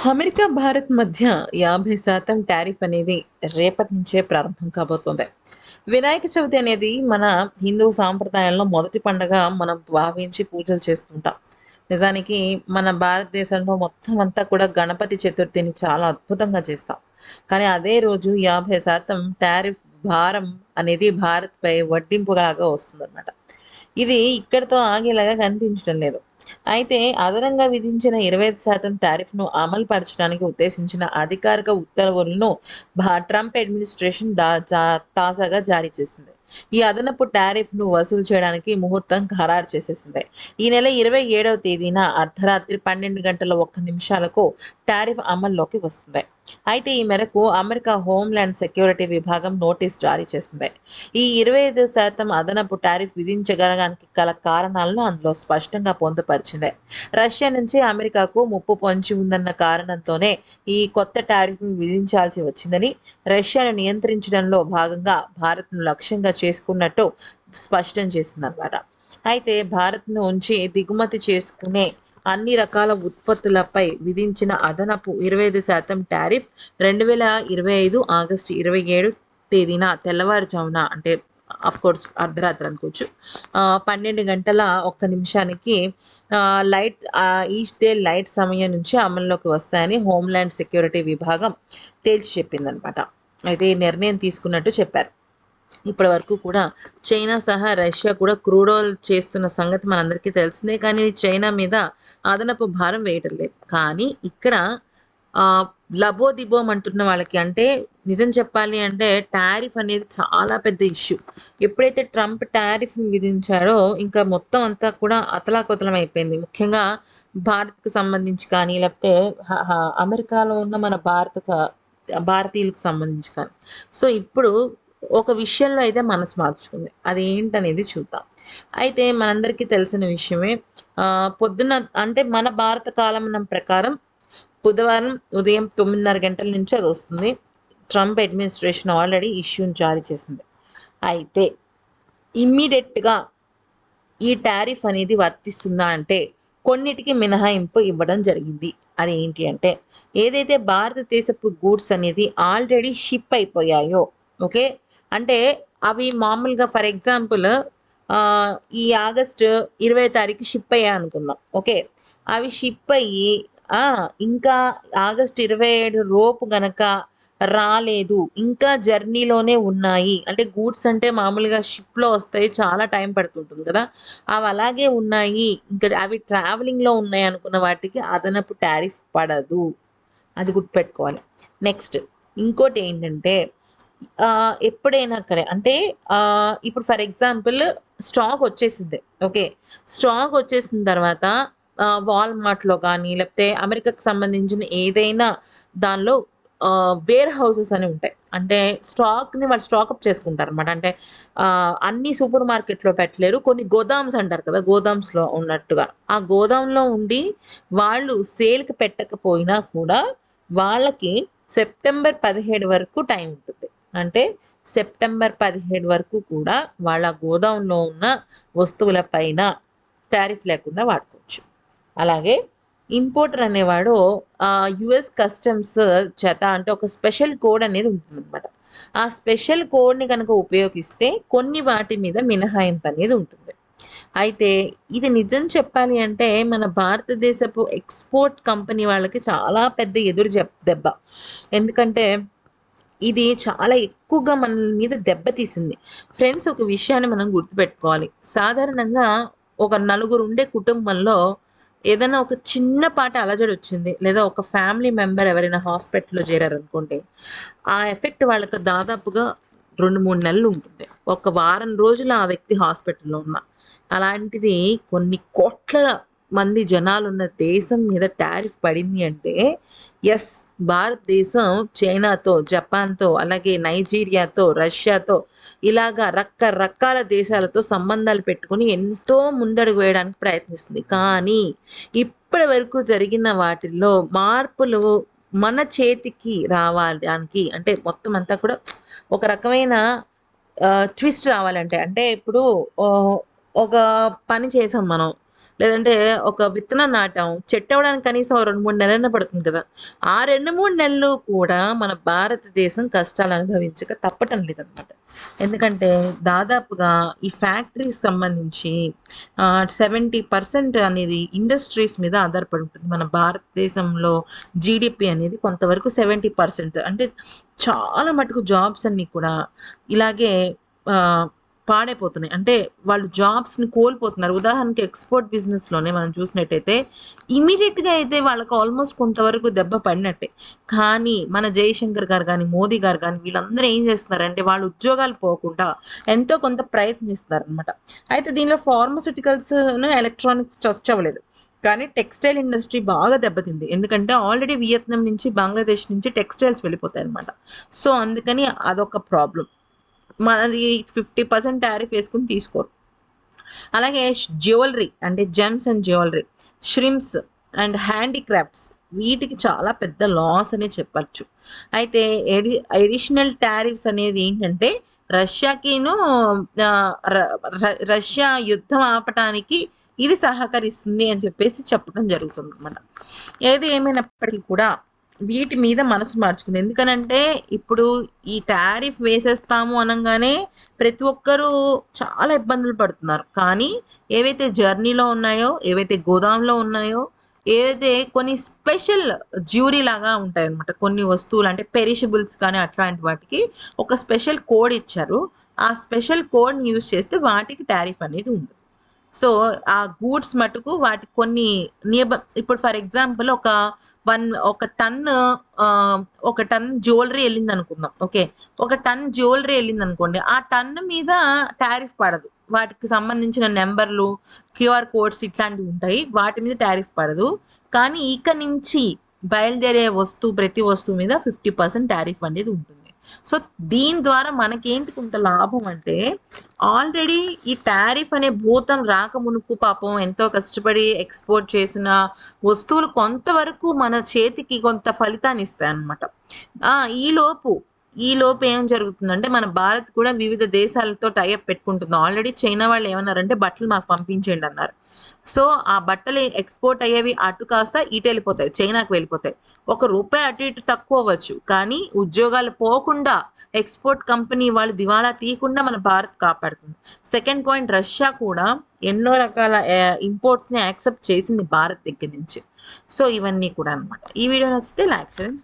America, Bharat మధ్య 50% tariff అనేది రేపటి నుంచే ప్రారంభం కాబోతోంది. వినాయక చవితి అనేది మన హిందూ సాంప్రదాయంలో మొదటి పండగ మనం భావించి పూజలు చేస్తుంటాం. నిజానికి మన భారతదేశంలో మొత్తం అంతా కూడా గణపతి చతుర్థిని చాలా అద్భుతంగా చేస్తాం. కానీ అదే రోజు 50% టారిఫ్ భారం అనేది భారత్‌పై వడ్డింపులాగా వస్తుందన్నమాట. ఇది ఇక్కడితో ఆగేలాగా కనిపించడం లేదు. అయితే అదనంగా విధించిన 25% టారిఫ్‌ను అమలు పరచడానికి ఉద్దేశించిన అధికారిక ఉత్తర్వులను ట్రంప్ అడ్మినిస్ట్రేషన్ దా తాజాగా జారీ చేసింది. ఈ అదనపు టారిఫ్‌ను వసూలు చేయడానికి ముహూర్తం ఖరారు చేసేసింది. ఈ నెల 27వ తేదీన అర్ధరాత్రి 12 గంటల ఒక్క నిమిషాలకు టారిఫ్ అమల్లోకి వస్తుంది. అయితే ఈ మేరకు అమెరికా హోంల్యాండ్ సెక్యూరిటీ విభాగం నోటీస్ జారీ చేసింది. ఈ 25% అదనపు టారిఫ్ విధించగలగానికి గల కారణాలను అందులో స్పష్టంగా పొందుపరిచింది. రష్యా నుంచి అమెరికాకు ముప్పు పొంచి ఉందన్న కారణంతోనే ఈ కొత్త టారిఫ్‌ను విధించాల్సి వచ్చిందని, రష్యాను నియంత్రించడంలో భాగంగా భారత్‌ను లక్ష్యంగా చేసుకున్నట్టు స్పష్టం చేసిందనమాట అయితే భారత్ నుంచి దిగుమతి చేసుకునే అన్ని రకాల ఉత్పత్తులపై విధించిన అదనపు 25% టారిఫ్ 2025 ఆగస్టు 27 తేదీన తెల్లవారుజామున అంటే ఆఫ్‌కోర్స్ అర్ధరాత్రి అనుకోవచ్చు. పన్నెండు గంటల ఒక్క నిమిషానికి లైట్ ఈస్ట్ డే లైట్ సమయం నుంచి అమల్లోకి వస్తాయని హోంల్యాండ్ సెక్యూరిటీ విభాగం తేల్చి చెప్పిందనమాట అయితే ఈ నిర్ణయం తీసుకున్నట్టు చెప్పారు. ఇప్పటి వరకు కూడా చైనా సహా రష్యా కూడా క్రూడ్ ఆయిల్ చేస్తున్న సంగతి మనందరికీ తెలిసిందే. కానీ చైనా మీద అదనపు భారం వేయటం లేదు. కానీ ఇక్కడ లబో లబోదిబోం అంటున్న వాళ్ళకి అంటే నిజం చెప్పాలి అంటే టారిఫ్ అనేది చాలా పెద్ద ఇష్యూ. ఎప్పుడైతే ట్రంప్ టారిఫ్ విధించాడో ఇంకా మొత్తం అంతా కూడా అతలాకుతలం అయిపోయింది. ముఖ్యంగా భారత్‌కి సంబంధించి కానీ లేకపోతే హ అమెరికాలో ఉన్న మన భారత భారతీయులకు సంబంధించి కానీ. సో, ఇప్పుడు ఒక విషయంలో అయితే మనసు మార్చుకుంది. అది ఏంటనేది చూద్దాం. అయితే మనందరికీ తెలిసిన విషయమే పొద్దున అంటే మన భారత కాలం ప్రకారం బుధవారం ఉదయం 9:30 గంటల నుంచి అది వస్తుంది ట్రంప్ అడ్మినిస్ట్రేషన్ ఆల్రెడీ ఇష్యూని జారీ చేసింది. అయితే ఇమ్మీడియట్గా ఈ టారిఫ్ అనేది వర్తిస్తుందా అంటే కొన్నిటికి మినహాయింపు ఇవ్వడం జరిగింది. అది ఏంటి అంటే ఏదైతే భారతదేశపు గూడ్స్ అనేది ఆల్రెడీ షిప్ అయిపోయాయో ఓకే. అంటే అవి మామూలుగా ఫర్ ఎగ్జాంపుల్ ఈ ఆగస్టు 20 తారీఖు షిప్ అయ్యాయనుకుందాం. ఓకే. అవి షిప్ అయ్యి ఇంకా ఆగస్ట్ ఇరవై ఏడు రోపు గనక రాలేదు. ఇంకా జర్నీలోనే ఉన్నాయి. అంటే గూడ్స్ అంటే మామూలుగా షిప్‌లో వస్తాయి. చాలా టైం పడుతుంటుంది కదా! అవి అలాగే ఉన్నాయి. ఇంకా అవి ట్రావెలింగ్‌లో ఉన్నాయి అనుకున్న వాటికి అదనపు టారిఫ్ పడదు. అది గుర్తుపెట్టుకోవాలి. నెక్స్ట్ ఇంకోటి ఏంటంటే ఎప్పుడైనా సరే అంటే ఇప్పుడు ఫర్ ఎగ్జాంపుల్ స్టాక్ వచ్చేసింది. ఓకే. స్టాక్ వచ్చేసిన తర్వాత వాల్‌మార్ట్‌లో కానీ లేకపోతే అమెరికాకు సంబంధించిన ఏదైనా దానిలో వేర్ హౌసెస్ అని ఉంటాయి. అంటే స్టాక్‌ని వాళ్ళు స్టాకప్ చేసుకుంటారన్నమాట. అంటే అన్ని సూపర్ మార్కెట్‌లో పెట్టలేరు. కొన్ని గోదామ్స్ అంటారు కదా! గోదామ్స్‌లో ఉన్నట్టుగా. ఆ గోదాంలో ఉండి వాళ్ళు సేల్‌కి పెట్టకపోయినా కూడా వాళ్ళకి సెప్టెంబర్ 17 వరకు టైం ఉంటుంది. అంటే సెప్టెంబర్ 17 వరకు కూడా వాళ్ళ గోదాంలో ఉన్న వస్తువుల పైన టారిఫ్ లేకుండా వాడుకోవచ్చు. అలాగే ఇంపోర్టర్ అనేవాడు యుఎస్ యూఎస్ కస్టమ్స్ చేత అంటే ఒక స్పెషల్ కోడ్ అనేది ఉంటుందన్నమాట. ఆ స్పెషల్ కోడ్‌ని కనుక ఉపయోగిస్తే కొన్ని వాటి మీద మినహాయింపు అనేది ఉంటుంది. అయితే ఇది నిజం చెప్పాలి అంటే మన భారతదేశపు ఎక్స్‌పోర్ట్ కంపెనీ వాళ్ళకి చాలా పెద్ద ఎదురు జెప్ దెబ్బ. ఎందుకంటే ఇది చాలా ఎక్కువగా మన మీద దెబ్బ తీసింది. ఫ్రెండ్స్ ఒక విషయాన్ని మనం గుర్తుపెట్టుకోవాలి. సాధారణంగా ఒక నలుగురు ఉండే కుటుంబంలో ఏదైనా ఒక చిన్నపాటి అలజడి వచ్చింది లేదా ఒక ఫ్యామిలీ మెంబర్ ఎవరైనా హాస్పిటల్‌లో చేరారనుకోండి. ఆ ఎఫెక్ట్ వాళ్ళకి దాదాపుగా 2, 3 నెలలు ఉంటుంది. ఒక వారం రోజులు ఆ వ్యక్తి హాస్పిటల్‌లో ఉన్న అలాంటిది కొన్ని కోట్ల మంది జనాలున్న దేశం మీద టారిఫ్ పడింది అంటే ఎస్ భారతదేశం చైనాతో, జపాన్‌తో అలాగే నైజీరియాతో, రష్యాతో ఇలాగా రకరకాల దేశాలతో సంబంధాలు పెట్టుకొని ఎంతో ముందడుగు వేయడానికి ప్రయత్నిస్తుంది. కానీ ఇప్పటి వరకు జరిగిన వాటిల్లో మార్పులు మన చేతికి రావడానికి అంటే మొత్తం అంతా కూడా ఒక రకమైన ట్విస్ట్ రావాలంటే అంటే ఇప్పుడు ఒక పని చేసాం మనం. లేదంటే ఒక విత్తనం నాటాం చెట్టు అవ్వడానికి కనీసం ఓ 2, 3 నెలలైనా పడుతుంది కదా! ఆ 2, 3 నెలలు కూడా మన భారతదేశం కష్టాలు అనుభవించక తప్పటం లేదనమాట. ఎందుకంటే దాదాపుగా ఈ ఫ్యాక్టరీస్ సంబంధించి సెవెంటీ పర్సెంట్ అనేది ఇండస్ట్రీస్ మీద ఆధారపడి ఉంటుంది. మన భారతదేశంలో జీడిపి అనేది కొంతవరకు 70% అంటే చాలా మటుకు జాబ్స్ అన్నీ కూడా ఇలాగే పాడైపోతున్నాయి. అంటే వాళ్ళు జాబ్స్‌ని కోల్పోతున్నారు. ఉదాహరణకి ఎక్స్‌పోర్ట్ బిజినెస్‌లోనే మనం చూసినట్టయితే ఇమీడియట్గా అయితే వాళ్ళకి ఆల్మోస్ట్ కొంతవరకు దెబ్బ పడినట్టే. కానీ మన జయశంకర్ గారు కానీ మోదీ గారు కానీ వీళ్ళందరూ ఏం చేస్తున్నారంటే వాళ్ళ ఉద్యోగాలు పోకుండా ఎంతో కొంత ప్రయత్నిస్తున్నారనమాట. అయితే దీనిలో ఫార్మాస్యూటికల్స్‌ను, ఎలక్ట్రానిక్స్ టచ్ అవ్వలేదు. కానీ టెక్స్‌టైల్ ఇండస్ట్రీ బాగా దెబ్బతింది. ఎందుకంటే ఆల్రెడీ వియత్నాం నుంచి, బంగ్లాదేశ్ నుంచి టెక్స్‌టైల్స్ వెళ్ళిపోతాయి అనమాట సో, అందుకని అదొక ప్రాబ్లం మనది 50% టారిఫ్ వేసుకుని తీసుకోరు. అలాగే జ్యువెలరీ అంటే gems and jewellery, shrimps and handicrafts వీటికి చాలా పెద్ద లాస్ అనే చెప్పచ్చు అయితే ఎడి అడిషనల్ టారిఫ్స్ అనేది ఏంటంటే రష్యాకిను ర ర రష్యా యుద్ధం ఆపటానికి ఇది సహకరిస్తుంది అని చెప్పేసి చెప్పడం జరుగుతుంది అనమాట ఏది ఏమైనప్పటికీ కూడా వీటి మీద మనసు మార్చుకుంది. ఎందుకనంటే ఇప్పుడు ఈ టారిఫ్ వేసేస్తాము అనగానే ప్రతి ఒక్కరూ చాలా ఇబ్బందులు పడుతున్నారు. కానీ ఏవైతే జర్నీలో ఉన్నాయో, ఏవైతే గోదాంలో ఉన్నాయో, ఏదైతే కొన్ని స్పెషల్ జ్యూరీ లాగా ఉంటాయన్నమాట. కొన్ని వస్తువులు అంటే పెరిషబుల్స్ కానీ అట్లాంటి వాటికి ఒక స్పెషల్ కోడ్ ఇచ్చారు. ఆ స్పెషల్ కోడ్‌ని యూజ్ చేస్తే వాటికి టారిఫ్ అనేది ఉంది సో, ఆ గూడ్స్ మటుకు వాటి కొన్ని నియబ ఇప్పుడు ఫర్ ఎగ్జాంపుల్ ఒక వన్ ఒక టన్ ఒక టన్ జ్యువెలరీ ఎళ్ళిందనుకుందాం. ఓకే. ఒక టన్ జ్యువెలరీ ఎళ్ళిందనుకోండి. ఆ టన్ మీద టారిఫ్ పడదు. వాటికి సంబంధించిన నెంబర్లు క్యూఆర్ కోడ్స్ ఇట్లాంటివి ఉంటాయి. వాటి మీద టారిఫ్ పడదు. కానీ ఇక నుంచి బయలుదేరే వస్తువు ప్రతి వస్తువు మీద 50% టారిఫ్ అనేది ఉంటుంది. సో, దీని ద్వారా మనకేంటి కొంత లాభం అంటే ఆల్రెడీ ఈ టారిఫ్ అనే భూతం రాక రాకమునుపు పాపం ఎంతో కష్టపడి ఎక్స్‌పోర్ట్ చేసిన వస్తువులు కొంతవరకు మన చేతికి కొంత ఫలితాన్ని ఇస్తాయన్నమాట. ఆ! ఈలోపు, ఈ లోపు ఏం జరుగుతుందంటే మన భారత్ కూడా వివిధ దేశాలతో టైఅప్ పెట్టుకుంటుంది. ఆల్రెడీ చైనా వాళ్ళు ఏమన్నారంటే బట్టలు మాకు పంపించేయండి అన్నారు. సో, ఆ బట్టలు ఎక్స్‌పోర్ట్ అయ్యేవి అటు కాస్త ఇటెళ్ళిపోతాయి. చైనాకి వెళ్ళిపోతాయి. ఒక రూపాయి అటు ఇటు తక్కువ అవ్వచ్చు. కానీ ఉద్యోగాలు పోకుండా ఎక్స్‌పోర్ట్ కంపెనీ వాళ్ళు దివాళా తీయకుండా మన భారత్ కాపాడుతుంది. సెకండ్ పాయింట్ రష్యా కూడా ఎన్నో రకాల ఇంపోర్ట్స్ ఇంపోర్ట్స్‌ని యాక్సెప్ట్ చేసింది భారత్ దగ్గర నుంచి. సో, ఇవన్నీ కూడా అన్నమాట. ఈ వీడియో నచ్చితే లైక్ చేయండి.